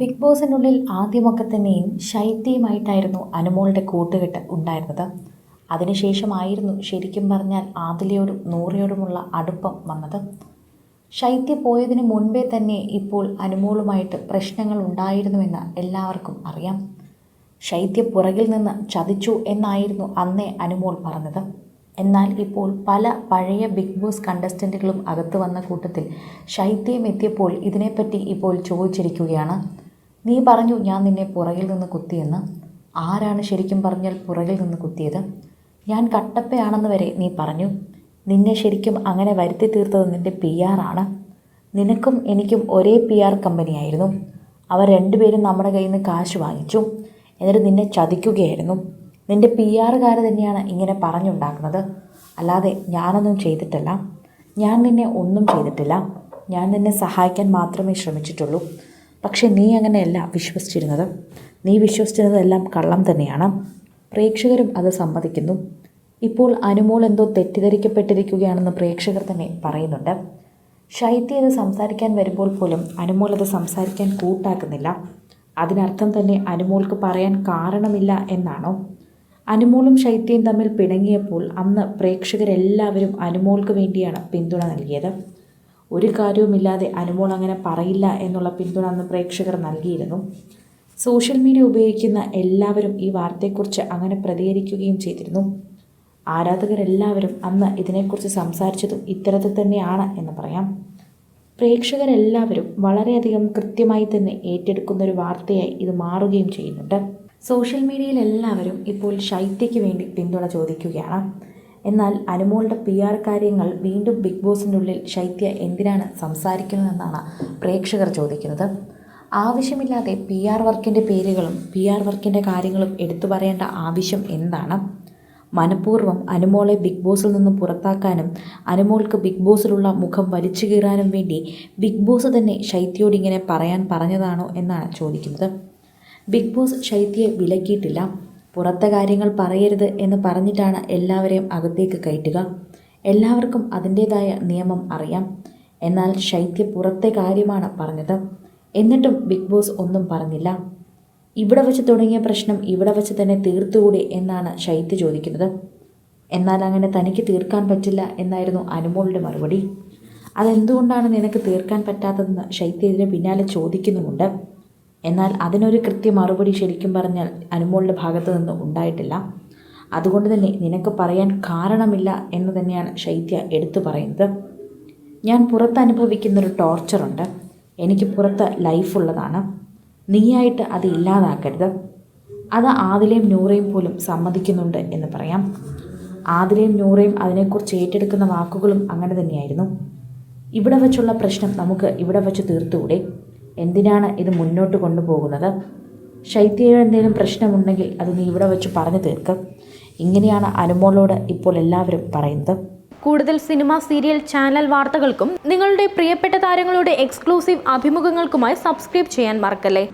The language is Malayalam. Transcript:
ബിഗ് ബോസിനുള്ളിൽ ആദ്യമൊക്കെ തന്നെയും ശൈത്യമായിട്ടായിരുന്നു അനുമോളുടെ കൂട്ടുകെട്ട് ഉണ്ടായിരുന്നത്. അതിനുശേഷമായിരുന്നു ശരിക്കും പറഞ്ഞാൽ ആദിലയോടും നൂറയോടുമുള്ള അടുപ്പം വന്നത്. ശൈത്യ പോയതിനു മുൻപേ തന്നെ ഇപ്പോൾ അനുമോളുമായിട്ട് പ്രശ്നങ്ങൾ ഉണ്ടായിരുന്നുവെന്ന് എല്ലാവർക്കും അറിയാം. ശൈത്യ പുറകിൽ നിന്ന് ചതിച്ചു എന്നായിരുന്നു അന്നേ അനുമോൾ പറഞ്ഞത്. എന്നാൽ ഇപ്പോൾ പല പഴയ ബിഗ് ബോസ് കണ്ടസ്റ്റന്റുകളും അകത്ത് വന്ന കൂട്ടത്തിൽ ശൈത്യം എത്തിയപ്പോൾ ഇതിനെപ്പറ്റി ഇപ്പോൾ ചോദിച്ചിരിക്കുകയാണ്. നീ പറഞ്ഞു ഞാൻ നിന്നെ പുറകിൽ നിന്ന് കുത്തിയെന്ന്. ആരാണ് ശരിക്കും പറഞ്ഞാൽ പുറകിൽ നിന്ന് കുത്തിയത്? ഞാൻ കട്ടപ്പയാണെന്ന് വരെ നീ പറഞ്ഞു. നിന്നെ ശരിക്കും അങ്ങനെ വരുത്തി തീർത്തത് നിന്റെ പി ആറാണ് നിനക്കും എനിക്കും ഒരേ പി ആർ കമ്പനിയായിരുന്നു അവർ രണ്ടുപേരും നമ്മുടെ കയ്യിൽ നിന്ന് കാശ് വാങ്ങിച്ചു. എന്നിട്ട് നിന്നെ ചതിക്കുകയായിരുന്നു. നിന്റെ പി ആറുകാർ തന്നെയാണ് ഇങ്ങനെ പറഞ്ഞുണ്ടാക്കുന്നത്. അല്ലാതെ ഞാനൊന്നും ചെയ്തിട്ടില്ല. ഞാൻ നിന്നെ ഒന്നും ചെയ്തിട്ടില്ല. ഞാൻ നിന്നെ സഹായിക്കാൻ മാത്രമേ ശ്രമിച്ചിട്ടുള്ളൂ. പക്ഷേ നീ അങ്ങനെയല്ല വിശ്വസിച്ചിരുന്നത്. നീ വിശ്വസിച്ചിരുന്നതെല്ലാം കള്ളം തന്നെയാണ്. പ്രേക്ഷകരും അത് സമ്മതിക്കുന്നു. ഇപ്പോൾ അനുമോൾ എന്തോ തെറ്റിദ്ധരിക്കപ്പെട്ടിരിക്കുകയാണെന്ന് പ്രേക്ഷകർ തന്നെ പറയുന്നുണ്ട്. ശൈത്യ അത് സംസാരിക്കാൻ വരുമ്പോൾ പോലും അനുമോൾ അത് സംസാരിക്കാൻ കൂട്ടാക്കുന്നില്ല. അതിനർത്ഥം തന്നെ അനുമോൾക്ക് പറയാൻ കാരണമില്ല എന്നാണോ? അനുമോളും ശൈത്യയും തമ്മിൽ പിണങ്ങിയപ്പോൾ അന്ന് പ്രേക്ഷകരെല്ലാവരും അനുമോൾക്ക് വേണ്ടിയാണ് പിന്തുണ നൽകിയത്. ഒരു കാര്യവുമില്ലാതെ അനുമോൾ അങ്ങനെ പറയില്ല എന്നുള്ള പിന്തുണ അന്ന് പ്രേക്ഷകർ നൽകിയിരുന്നു. സോഷ്യൽ മീഡിയ ഉപയോഗിക്കുന്ന എല്ലാവരും ഈ വാർത്തയെക്കുറിച്ച് അങ്ങനെ പ്രതികരിക്കുകയും ചെയ്തിരുന്നു. ആരാധകരെല്ലാവരും അന്ന് ഇതിനെക്കുറിച്ച് സംസാരിച്ചതും ഇത്തരത്തിൽ തന്നെയാണ് എന്ന് പറയാം. പ്രേക്ഷകരെല്ലാവരും വളരെയധികം കൃത്യമായി തന്നെ ഏറ്റെടുക്കുന്ന ഒരു വാർത്തയായി ഇത് മാറുകയും ചെയ്യുന്നുണ്ട്. സോഷ്യൽ മീഡിയയിൽ എല്ലാവരും ഇപ്പോൾ ശൈത്യയ്ക്ക് വേണ്ടി പിന്തുണ ചോദിക്കുകയാണ്. എന്നാൽ അനുമോളുടെ പി ആർ കാര്യങ്ങൾ വീണ്ടും ബിഗ് ബോസിന്റെ ഉള്ളിൽ ശൈത്യ എന്തിനാണ് സംസാരിക്കുന്നതെന്നാണ് പ്രേക്ഷകർ ചോദിക്കുന്നത്. ആവശ്യമില്ലാതെ പി ആർ വർക്കിന്റെ പേരുകളും പി ആർ വർക്കിന്റെ കാര്യങ്ങളും എടുത്തു പറയേണ്ട ആവശ്യം എന്താണ്? മനഃപൂർവം അനുമോളെ ബിഗ് ബോസിൽ നിന്ന് പുറത്താക്കാനും അനുമോൾക്ക് ബിഗ് ബോസിലുള്ള മുഖം വലിച്ചു കീറാനും വേണ്ടി ബിഗ് ബോസ് തന്നെ ശൈത്യയോട് ഇങ്ങനെ പറയാൻ പറഞ്ഞതാണോ എന്നാണ് ചോദിക്കുന്നത്. ബിഗ് ബോസ് ശൈത്യയെ വിലക്കിയിട്ടില്ല. പുറത്തെ കാര്യങ്ങൾ പറയരുത് എന്ന് പറഞ്ഞിട്ടാണ് എല്ലാവരെയും അകത്തേക്ക് കയറ്റുക. എല്ലാവർക്കും അതിന്റേതായ നിയമം അറിയാം. എന്നാൽ ശൈത്യ പുറത്തെ കാര്യമാണ് പറഞ്ഞത്. എന്നിട്ടും ബിഗ് ബോസ് ഒന്നും പറഞ്ഞില്ല. ഇവിടെ വെച്ച് തുടങ്ങിയ പ്രശ്നം ഇവിടെ വെച്ച് തന്നെ തീർത്തുകൂടി എന്നാണ് ശൈത്യ ചോദിക്കുന്നത്. എന്നാൽ അങ്ങനെ തനിക്ക് തീർക്കാൻ പറ്റില്ല എന്നായിരുന്നു അനുമോളുടെ മറുപടി. അതെന്തുകൊണ്ടാണ് നിനക്ക് തീർക്കാൻ പറ്റാത്തതെന്ന് ശൈത്യ ഇതിന് പിന്നാലെ ചോദിക്കുന്നുമുണ്ട്. എന്നാൽ അതിനൊരു കൃത്യ മറുപടി ശരിക്കും പറഞ്ഞാൽ അനുമോളുടെ ഭാഗത്ത് നിന്ന് ഉണ്ടായിട്ടില്ല. അതുകൊണ്ട് തന്നെ നിനക്ക് പറയാൻ കാരണമില്ല എന്ന് തന്നെയാണ് ശൈത്യ എടുത്തു പറയുന്നത്. ഞാൻ പുറത്ത് അനുഭവിക്കുന്നൊരു ടോർച്ചറുണ്ട്. എനിക്ക് പുറത്ത് ലൈഫുള്ളതാണ്. നീയായിട്ട് അത് ഇല്ലാതാക്കരുത്. അത് ആദിലയും നൂറയും പോലും സമ്മതിക്കുന്നുണ്ട് എന്ന് പറയാം. ആദിലയും നൂറയും അതിനെക്കുറിച്ച് ഏറ്റെടുക്കുന്ന വാക്കുകളും അങ്ങനെ തന്നെയായിരുന്നു. ഇവിടെ വച്ചുള്ള പ്രശ്നം നമുക്ക് ഇവിടെ വച്ച് തീർത്തുകൂടെ? എന്തിനാണ് ഇത് മുന്നോട്ട് കൊണ്ടുപോകുന്നത്? ശൈത്യയുടെ എന്തെങ്കിലും പ്രശ്നമുണ്ടെങ്കിൽ അത് നീ ഇവിടെ വെച്ച് പറഞ്ഞു തീർക്കും. ഇങ്ങനെയാണ് അനുമോളോട് ഇപ്പോൾ എല്ലാവരും പറയുന്നത്. കൂടുതൽ സിനിമ സീരിയൽ ചാനൽ വാർത്തകൾക്കും നിങ്ങളുടെ പ്രിയപ്പെട്ട താരങ്ങളുടെ എക്സ്ക്ലൂസീവ് അഭിമുഖങ്ങൾക്കുമായി സബ്സ്ക്രൈബ് ചെയ്യാൻ മറക്കല്ലേ?